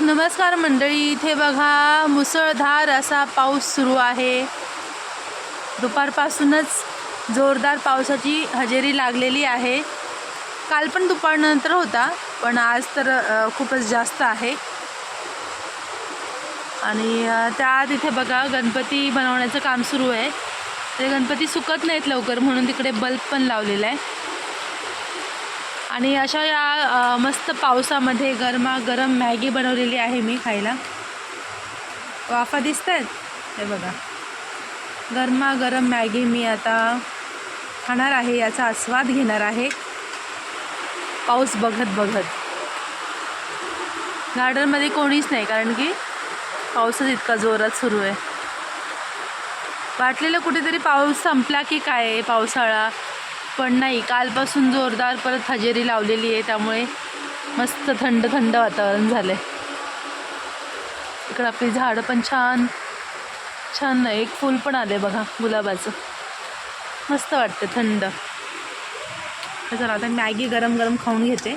नमस्कार मंडळी इथे बघा मुसळधार असा पाऊस सुरू आहे. दुपारपासूनच जोरदार पावसाची हजेरी लागलेली आहे. काल पण दुपारनंतर होता पण आज तर खूपच जास्त आहे. आणि त्याआत इथे बघा गणपती बनवण्याचं काम सुरू आहे. ते गणपती सुकत नाहीत लवकर म्हणून तिकडे बल्ब पण लावलेला आहे. आणि अशा या मस्त पावसामध्ये गरमागरम मॅगी बनवलेली आहे मी खायला. वाफा दिसत आहेत हे बघा. गरमागरम मॅगी मी आता खाणार आहे याचा आस्वाद घेणार आहे. पाऊस बघत बघत. गार्डनमध्ये कोणीच नाही कारण की पाऊसच इतका जोरात सुरू आहे. वाटलेलं कुठेतरी पाऊस संपला की काय पावसाळा? पण नाही कालपासून जोरदार परत हजेरी लावलेली आहे त्यामुळे मस्त थंड थंड वातावरण झालं आहे इकडं आपली झाडं पण छान छान नाही एक फूल पण आले बघा गुलाबाचं. मस्त वाटतं थंड. चला आता मॅगी गरम गरम खाऊन घेते.